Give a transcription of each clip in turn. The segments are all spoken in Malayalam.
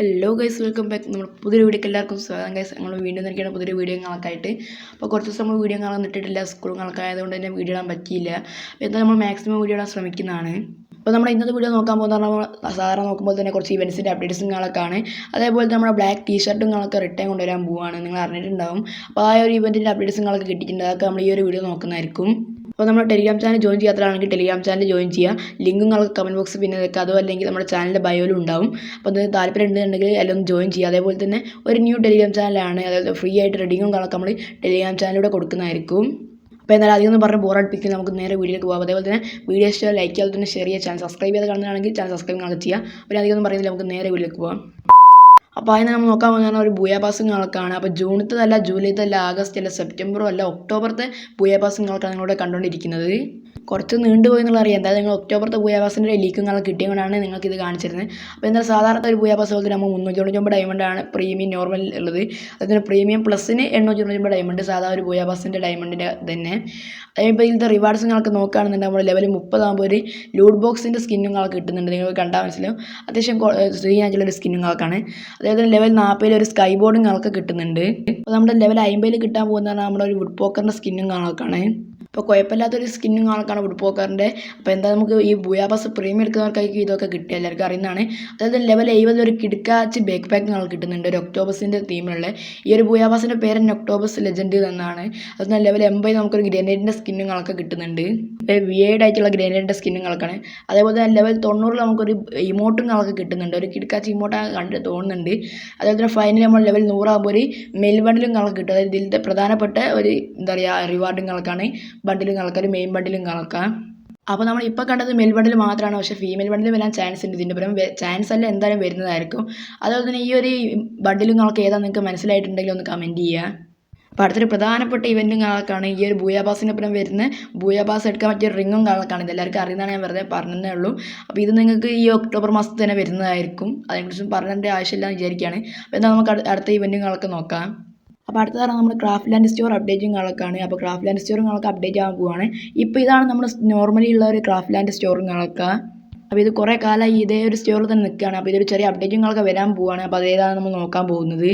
ഹലോ ഗൈസ് വെൽക്കം ബാക്ക് നമ്മൾ പുതിയൊരു വീഡിയോക്ക് എല്ലാവർക്കും സ്വാഗതം. ഗൈസ് നമ്മൾ വീണ്ടും നിൽക്കുന്ന പുതിയൊരു വീഡിയോ കണക്കായിട്ട് അപ്പോൾ കുറച്ച് ദിവസം നമ്മൾ വീഡിയോ കാണാൻ നിട്ടിട്ടില്ല സ്കൂളും കണക്കായതുകൊണ്ട് തന്നെ വീഡിയോ ഇടാൻ പറ്റിയില്ല. എന്തായാലും നമ്മൾ മാക്സിമം വീഡിയോ ഇടാൻ ശ്രമിക്കുന്നതാണ്. അപ്പോൾ നമ്മൾ ഇന്നത്തെ വീഡിയോ നോക്കാൻ പോകുന്ന നമ്മൾ സാധാരണ നോക്കുമ്പോൾ തന്നെ കുറച്ച് ഇവൻസിന്റെ അപ്ഡേറ്റ്സും കാണക്കാണ് അതേപോലെ നമ്മുടെ ബ്ലാക്ക് ടീ ഷർട്ടുകളൊക്കെ റിട്ടേൺ കൊണ്ടുവരാൻ പോവുകയാണ് നിങ്ങൾ അറിഞ്ഞിട്ടുണ്ടാവും. അപ്പോൾ ആ ഒരു ഇവന്റിന്റെ അപ്ഡേറ്റ്സും കാണൊക്കെ കിട്ടിയിട്ടുണ്ട്. അതൊക്കെ നമ്മൾ ഈ ഒരു വീഡിയോ നോക്കുന്നതായിരിക്കും. അപ്പോൾ നമ്മുടെ ടെലിഗ്രാം ചാനൽ ജോയിൻ ചെയ്യാത്തതാണെങ്കിൽ ടെലിഗ്രാം ചാനൽ ജോയിൻ ചെയ്യുക. ലിങ്ക് നിങ്ങൾക്ക് കമന്റ് ബോക്സിൽ പിന്നെ വെക്കുക. അതോ അല്ലെങ്കിൽ നമ്മുടെ ചാനലിന്റെ ബയോയിലും ഉണ്ടാവും. അപ്പോൾ അത് താല്പര്യം ഉണ്ടെന്നുണ്ടെങ്കിൽ എല്ലാം ജോയിൻ ചെയ്യുക. അതേപോലെ തന്നെ ഒരു ന്യൂ ടെലിഗ്രാം ചാനലാണ് അതായത് ഫ്രീ ആയിട്ട് റെഡിങ്ങും കളൊക്കെ നമ്മൾ ടെലിഗ്രാം ചാനലിലൂടെ കൊടുക്കുന്നതായിരിക്കും. അപ്പോൾ എന്നാൽ അധികം ഒന്നും പറഞ്ഞ് ബോറടിപ്പിക്കുക നമുക്ക് നേരെ വീഡിയോയിലേക്ക് പോകാം. അതേപോലെ തന്നെ വീഡിയോ ഇഷ്ടം ലൈക്ക് ചെയ്യാതെ തന്നെ ഷെയർ ചെയ്യുക. ചാനൽ സബ്സ്ക്രൈബ് ചെയ്ത് കാണുന്നതാണെങ്കിൽ ചാനൽ സബ്സ്ക്രൈബ് കാണുക. ചെയ്യുക അപ്പോൾ അധികം ഒന്നും പറയുന്നില്ല. നമുക്ക് നേരെ വീഡിയോയിലേക്ക് പോകാം. അപ്പോൾ അതിന് നമ്മൾ നോക്കാൻ പോകുന്ന ഒരു ബുയാപാസും കണക്കാണ് അപ്പോൾ ജൂണിത്തതല്ല ജൂലൈത്തല്ല ആഗസ്റ്റ് അല്ല സെപ്റ്റംബറും അല്ല ഒക്ടോബറത്തെ ബുയാപാസും കണക്കാണ് നിങ്ങളിവിടെ കണ്ടുകൊണ്ടിരിക്കുന്നത്. കുറച്ച് നീണ്ടുപോയി എന്നുള്ള അറിയാം. എന്തായാലും നിങ്ങൾ ഒക്ടോബറത്തെ ഒരു ലീക്കും കാണാൻ കിട്ടിയതുകൊണ്ടാണ് നിങ്ങൾക്ക് ഇത് കാണിച്ചിരുന്നത്. അപ്പോൾ എന്നാൽ സാധാരണ ഒരു ഭൂയാവാസ പോലെ നമ്മൾ മുന്നൂറ്റി ഡയമണ്ട് ഡയമണ്ടാണ് പ്രീമിയം നോർമൽ ഉള്ളത്. അതുപോലെ പ്രീമിയം പ്ലസിന് എണ്ണൂറ്റി തൊണ്ണൂറ്റൊമ്പത് ഡയമണ്ട് സാധാ ഒരു ഭൂയാവാസിന്റെ ഡയമണ്ടിന്റെ തന്നെ. അതേപോലെ ഇതിലത്തെ റിവാർഡ്സ് നിങ്ങൾക്ക് നോക്കുകയാണെന്നുണ്ടെങ്കിൽ നമ്മൾ ലെവൽ മുപ്പതാകുമ്പോൾ ഒരു ലൂട്ട് ബോക്സിന്റെ സ്കിന്നും നിങ്ങൾക്ക് കിട്ടുന്നുണ്ട്. നിങ്ങൾ കണ്ടാൽ മനസ്സിലാവും. അത്യാവശ്യം ശ്രീനാച്ചുള്ളൊരു സ്കിന്നും നിങ്ങൾക്കാണ് അതേപോലെ ലെവൽ നാൽപ്പതിൽ ഒരു സ്കൈ ബോർഡും നിങ്ങൾക്ക് കിട്ടുന്നുണ്ട്. അപ്പോൾ നമ്മുടെ ലെവൽ അമ്പതിൽ കിട്ടാൻ പോകുന്നതാണ് നമ്മുടെ ഒരു വുഡ് പോക്കറിന്റെ സ്കിന്നും കാണാക്കാണ് അപ്പോൾ കുഴപ്പമില്ലാത്തൊരു സ്കിന്നും കാണക്കാണ് വുഡ് പോക്കറിന്റെ അപ്പോൾ എന്താ നമുക്ക് ഈ ബുയാബാസ് പ്രീമിയം എടുക്കുന്നവർക്കായിരിക്കും ഇതൊക്കെ കിട്ടുക എല്ലാവർക്കും അറിയുന്നതാണ്. അതായത് ലെവൽ എഴുപതിൽ ഒരു കിടക്കാച്ച് ബേക്ക് പാക്ക് നമ്മൾ കിട്ടുന്നുണ്ട്. ഒരു ഒക്ടോബസിന്റെ തീമിലുള്ള ഈ ഒരു ബുയാബാസിന്റെ പേര് തന്നെ ഒക്ടോബസ് ലെജൻഡ് എന്നാണ്. അതുപോലെ ലെവൽ എൺപത് നമുക്കൊരു ഗ്രനേഡിന്റെ സ്കിന്നും കളൊക്കെ കിട്ടുന്നുണ്ട്. വിയേഡ് ആയിട്ടുള്ള ഗ്രനേഡിന്റെ സ്കിന്നും കളക്കാണ് അതേപോലെ തന്നെ ലെവൽ തൊണ്ണൂറിൽ നമുക്കൊരു ഇമോട്ടും കളൊക്കെ കിട്ടുന്നുണ്ട്. ഒരു കിടക്കാച്ച് ഇമോട്ടാണ് കണ്ടിട്ട് തോന്നുന്നുണ്ട്. അതേപോലെ തന്നെ ഫൈനലി നമ്മൾ ലെവൽ നൂറാകുമ്പോൾ ഒരു മെൽബണിലും കളൊക്കെ കിട്ടും. അതായത് ഇതിലത്തെ പ്രധാനപ്പെട്ട ഒരു എന്താ പറയുക റിവാർഡും കണക്കാണ് ബണ്ടിലും കണക്കാം മെയിൻ ബണ്ടിലും കണക്കാം. അപ്പോൾ നമ്മൾ ഇപ്പോൾ കണ്ടത് മെൽ ബണ്ടിൽ മാത്രമാണ് പക്ഷേ ഫീമെയിൽ ബണ്ടിൽ വരാൻ ചാൻസ് ഉണ്ട്. ഇതിന്റെ പുറം ചാൻസ് അല്ല എന്തായാലും വരുന്നതായിരിക്കും. അതുപോലെ തന്നെ ഈ ഒരു ബണ്ടിലും കണക്ക് ഏതാ നിങ്ങൾക്ക് മനസ്സിലായിട്ടുണ്ടെങ്കിൽ ഒന്ന് കമന്റ് ചെയ്യുക അപ്പോൾ അടുത്തൊരു പ്രധാനപ്പെട്ട ഇവന്റും കാണക്കാണ് ഈ ഒരു ബൂയാബാസിനൊപ്പം വരുന്ന ബൂയാബാസ് എടുക്കാൻ പറ്റിയ റിങ്ങും കാണക്കാണ്. ഇത് എല്ലാവർക്കും അറിയുന്നതാണ് ഞാൻ വെറുതെ പറഞ്ഞതേ ഉള്ളൂ. അപ്പോൾ ഇത് നിങ്ങൾക്ക് ഈ ഒക്ടോബർ മാസത്തിൽ തന്നെ വരുന്നതായിരിക്കും. അതിനെക്കുറിച്ചും പറഞ്ഞതിന്റെ ആവശ്യമില്ല എന്ന് വിചാരിക്കുകയാണ്. അപ്പോൾ എന്നാൽ നമുക്ക് അടുത്ത ഇവന്റും കാണൊക്കെ നോക്കാം. അപ്പോൾ അടുത്തതാണ് നമ്മൾ ക്രാഫ്റ്റ് ലാൻഡ് സ്റ്റോർ അപ്ഡേറ്റും കളക്കാണ് അപ്പോൾ ക്രാഫ്റ്റ് ലാൻഡ് സ്റ്റോറും കളൊക്കെ അപ്ഡേറ്റ് ആകാൻ പോവുകയാണ് ഇപ്പോൾ ഇതാണ് നമ്മൾ നോർമലി ഉള്ള ഒരു ക്രാഫ്റ്റ് ലാൻഡ് സ്റ്റോറും കളക്കുക അപ്പോൾ ഇത് കുറേ കാലമായി ഇതേ ഒരു സ്റ്റോറിൽ തന്നെ നിൽക്കുകയാണ് അപ്പോൾ ഇതൊരു ചെറിയ അപ്ഡേറ്റും കളൊക്കെ വരാൻ പോവുകയാണ് അപ്പോൾ അതേതാണ് നമ്മൾ നോക്കാൻ പോകുന്നത്.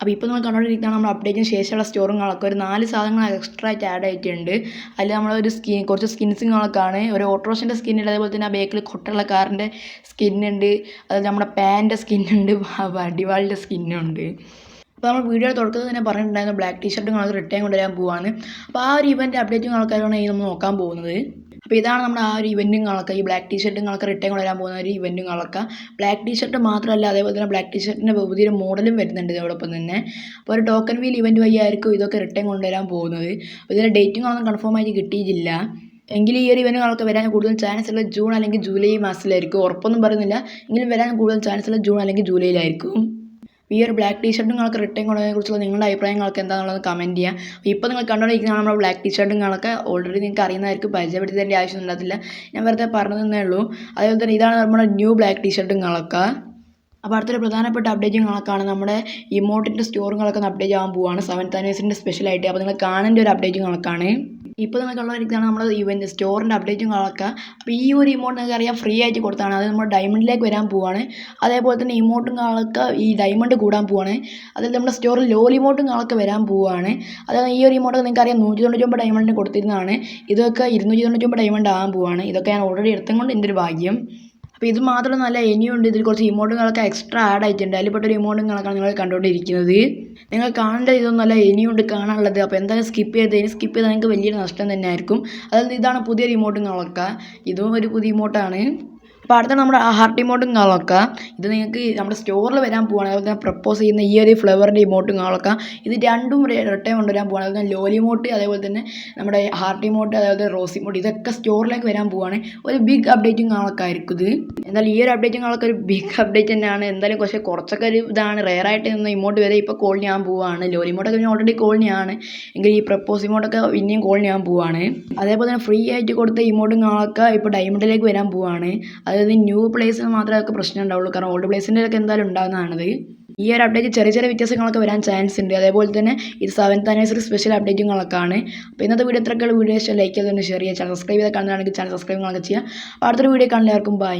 അപ്പോൾ ഇപ്പോൾ നമ്മൾ കണ്ടുകൊണ്ടിരിക്കുകയാണ് നമ്മൾ അപ്ഡേറ്റിന് ശേഷമുള്ള സ്റ്റോറുകളൊക്കെ ഒരു നാല് സാധനങ്ങൾ എക്സ്ട്രാ ആയിട്ട് ആഡ് ആയിട്ടുണ്ട്. അതിൽ നമ്മളൊരു സ്കിൻ കുറച്ച് സ്കിൻസുകളൊക്കെയാണ് ഒരു ഓട്ടോറോഷന്റെ സ്കിൻ ഉണ്ട്. അതേപോലെ തന്നെ ആ ബേക്കിൽ കൊട്ടുള്ള കാറിന്റെ സ്കിന്നുണ്ട് അതുപോലെ നമ്മുടെ പാന്റെ സ്കിന്നുണ്ട് അടിവാളിന്റെ സ്കിന്നുണ്ട് അപ്പോൾ നമ്മൾ വീഡിയോ തുടക്കത്തിൽ തന്നെ പറഞ്ഞിട്ടുണ്ടായിരുന്നു ബ്ലാക്ക് ടീ ഷർട്ട് നിങ്ങൾക്ക് റിട്ടേൺ കൊണ്ടുവരാൻ പോവാണ് അപ്പോൾ ആ ഒരു ഇവന്റ് അപ്ഡേറ്റും ആൾക്കാരാണ് ഈ നമ്മൾ നോക്കാൻ പോകുന്നത്. അപ്പോൾ ഇതാണ് നമ്മുടെ ആ ഒരു ഇവന്റും കളക്ക ഈ ബ്ലാക്ക് ടീ കളക്ക റിട്ടേൺ കൊണ്ടുവരാൻ പോകുന്ന ഒരു ഇവന്റും കളക്ക. ബ്ലാക്ക് ടീഷർട്ട് മാത്രമല്ല അതേപോലെ തന്നെ ബ്ലാക്ക് ടീ ഷർട്ടിന്റെ പുതിയൊരു മോഡലും വരുന്നുണ്ട് ഇതോടൊപ്പം തന്നെ. അപ്പോൾ ഒരു ടോക്കൺ വീൽ ഇവന്റ് വഴി ആയിരിക്കും ഇതൊക്കെ റിട്ടേൺ കൊണ്ടുവരാൻ പോകുന്നത്. അപ്പോൾ ഇതിന്റെ ഡേറ്റും ഒന്നും കൺഫേം ആയിട്ട് കിട്ടിയിട്ടില്ല. എങ്കിലും ഈ ഒരു ഇവനുകളൊക്കെ വരാൻ കൂടുതൽ ചാൻസ് ഉള്ളത് ജൂൺ അല്ലെങ്കിൽ ജൂലൈ മാസത്തിലായിരിക്കും. ഉറപ്പൊന്നും പറയുന്നില്ല. എങ്കിലും വരാൻ കൂടുതൽ ചാൻസ് ഉള്ളത് ജൂൺ അല്ലെങ്കിൽ ജൂലൈയിലായിരിക്കും. ഈ ഒരു ബ്ലാക്ക് ടീ നിങ്ങൾക്ക് റിട്ടേൺ കൊണ്ടതിനെ കുറിച്ചുള്ള നിങ്ങളുടെ അഭിപ്രായങ്ങളൊക്കെ എന്താണെന്നുള്ളത് കമന്റ് ചെയ്യുക ഇപ്പോൾ നിങ്ങൾ കണ്ടുകൊണ്ടിരിക്കുന്ന നമ്മുടെ ബ്ലാക്ക് ടീ ഷർട്ടുകളൊക്കെ ഓൾറെഡി നിങ്ങൾക്ക് അറിയുന്നതായിരിക്കും. പരിചയപ്പെടുത്തേണ്ട ആവശ്യം ഉണ്ടാകത്തില്ല. ഞാൻ വെറുതെ പറഞ്ഞു തന്നേ ഉള്ളൂ. അതേപോലെ തന്നെ ഇതാണ് നമ്മുടെ ന്യൂ ബ്ലാക്ക് ടീ ഷർട്ടുകളൊക്കെ അപ്പോൾ അടുത്തൊരു പ്രധാനപ്പെട്ട അപ്ഡേറ്റുകളൊക്കെയാണ് നമ്മുടെ ഇമോട്ടിന്റെ സ്റ്റോറുകളൊക്കെ അപ്ഡേറ്റ് ആകാൻ പോവുകയാണ് സെവൻത്ത് ആനിവേഴ്സറിന്റെ സ്പെഷ്യലായിട്ട് അപ്പോൾ നിങ്ങൾ കാണേണ്ട ഒരു അപ്ഡേറ്റുകളൊക്കെയാണ് ഇപ്പോൾ നിങ്ങൾക്കുള്ള ഉള്ളവരിക്കാണ് നമ്മൾ ഇവന്റ് സ്റ്റോറിന്റെ അപ്ഡേറ്റും അപ്ഡേറ്റുകളൊക്കെ അപ്പോൾ ഈ ഒരു ഇമോട്ട് നിങ്ങൾക്ക് അറിയാം ഫ്രീ ആയിട്ട് കൊടുത്താണ്. അത് നമ്മൾ ഡയമണ്ടിലേക്ക് വരാൻ പോവാണ്. അതേപോലെ തന്നെ ഇമോട്ടുകളൊക്കെ ഈ ഡയമണ്ട് കൂടാൻ പോവാണ്. അതിൽ നമ്മുടെ സ്റ്റോറിൽ ലോൽ ഇമോട്ടുകളൊക്കെ വരാൻ പോവാണ്. അതായത് ഈ ഒരു ഇമോട്ടൊക്കെ നിങ്ങൾക്ക് അറിയാം നൂറ്റി തൊണ്ണൂറ്റൊമ്പത് ഡയമണ്ടിന് കൊടുത്തിരുന്നതാണ്. ഇതൊക്കെ ഇരുന്നൂറ്റി തൊണ്ണൂറ്റൊമ്പത് ഡയമണ്ട് ആകാൻ പോവാണ്. ഇതൊക്കെ ഞാൻ ഓൾറെഡി എടുത്തുകൊണ്ട് എന്റെ ഒരു ഭാഗ്യം. അപ്പോൾ ഇത് മാത്രമല്ല ഇനിയുണ്ട് ഇതിൽ കുറച്ച് ഇമോട്ടുകളൊക്കെ എക്സ്ട്രാ ആഡ് ആയിട്ടുണ്ട്. അതിൽപ്പെട്ട ഒരു ഇമോട്ടുകളൊക്കെയാണ് നിങ്ങൾ കണ്ടുകൊണ്ടിരിക്കുന്നത്. നിങ്ങൾ കാണേണ്ട ഇതൊന്നുമല്ല ഇനിയുണ്ട് കാണാനുള്ളത്. അപ്പോൾ എന്തായാലും സ്കിപ്പ് ചെയ്ത് ഇനി സ്കിപ്പ് ചെയ്താൽ നിങ്ങൾക്ക് വലിയൊരു നഷ്ടം തന്നെ ആയിരിക്കും അതായത് ഇതാണ് പുതിയൊരു ഇമോട്ടുകളൊക്കെ ഇതും ഒരു പുതിയ ഇമോട്ടാണ് അപ്പോൾ അടുത്ത നമ്മുടെ ഹാർട്ട് ഇമോട്ടും കാണൊക്കെ ഇത് നിങ്ങൾക്ക് നമ്മുടെ സ്റ്റോറിൽ വരാൻ പോവാണ്. അതുപോലെ തന്നെ പ്രപ്പോസ് ചെയ്യുന്ന ഈ ഒരു ഫ്ലവറിന്റെ ഇമോട്ടും കാണൊക്കെ ഇത് രണ്ടും റിട്ടേൺ കൊണ്ടുവരാൻ പോവാണ്. അതുപോലെ തന്നെ ലോലി ഇമോട്ട് അതേപോലെ തന്നെ നമ്മുടെ ഹാർട്ട് ഇമോട്ട് അതേപോലെ റോസ് ഇമോട്ട് ഇതൊക്കെ സ്റ്റോറിലേക്ക് വരാൻ പോവാണ്. ഒരു ബിഗ് അപ്ഡേറ്റും കാണൊക്കെ ആയിരിക്കും ഇത്. എന്നാൽ ഈ ഒരു അപ്ഡേറ്റും കാണൊക്കെ ഒരു ബിഗ് അപ്ഡേറ്റ് തന്നെയാണ്. എന്തായാലും കുറച്ച് കുറച്ചൊക്കെ ഒരു ഇതാണ്. റെയറായിട്ട് നിന്ന് ഇമോട്ട് വരെ ഇപ്പോൾ കോൾ ചെയ്യാൻ പോവാണ്. ലോലിമോട്ടൊക്കെ പിന്നെ ഓൾറെഡി കോൾ ചെയ്യാണ്. എങ്കിൽ ഈ പ്രപ്പോസ് ഇമോട്ടൊക്കെ പിന്നെയും കോൾ ചെയ്യാൻ പോവാണ്. അതേപോലെ തന്നെ ഫ്രീ ആയിട്ട് കൊടുത്ത ഇമോട്ടും കാണൊക്കെ ഇപ്പോൾ ഡയമണ്ടിലേക്ക് വരാൻ പോവാണ്. അതായത് ന്യൂ പ്ലേസിന് മാത്രമേ അതൊക്കെ പ്രശ്നം ഉണ്ടാവുള്ളൂ. കാരണം ഓൾഡ് പ്ലേസിന്റെ ഒക്കെ എന്തായാലും ഉണ്ടാകുന്നതാണത് ഈ ഒരു അപ്ഡേറ്റ് ചെറിയ ചെറിയ വ്യത്യാസങ്ങളൊക്കെ വരാൻ ചാൻസ് ഉണ്ട്. അതേപോലെ തന്നെ ഇത് സെവൻത്ത് ആനിവേഴ്സറി സ്പെഷ്യൽ അപ്ഡേറ്റുകളൊക്കെ ആണ് അപ്പോൾ ഇന്നത്തെ വീഡിയോ എത്രയൊക്കെ വീഡിയോ ഇഷ്ടം ലൈക്ക് ചെയ്തുകൊണ്ട് ഷെയർ ചെയ്യുക. ചാനൽ സബ്സ്ക്രൈബ് ചെയ്ത് കാണുന്നതാണെങ്കിൽ ചാനൽ സബ്സ്ക്രൈബ് ചെയ്യുക. അപ്പോൾ അടുത്തൊരു വീഡിയോ കാണുന്നവർക്കും ബൈ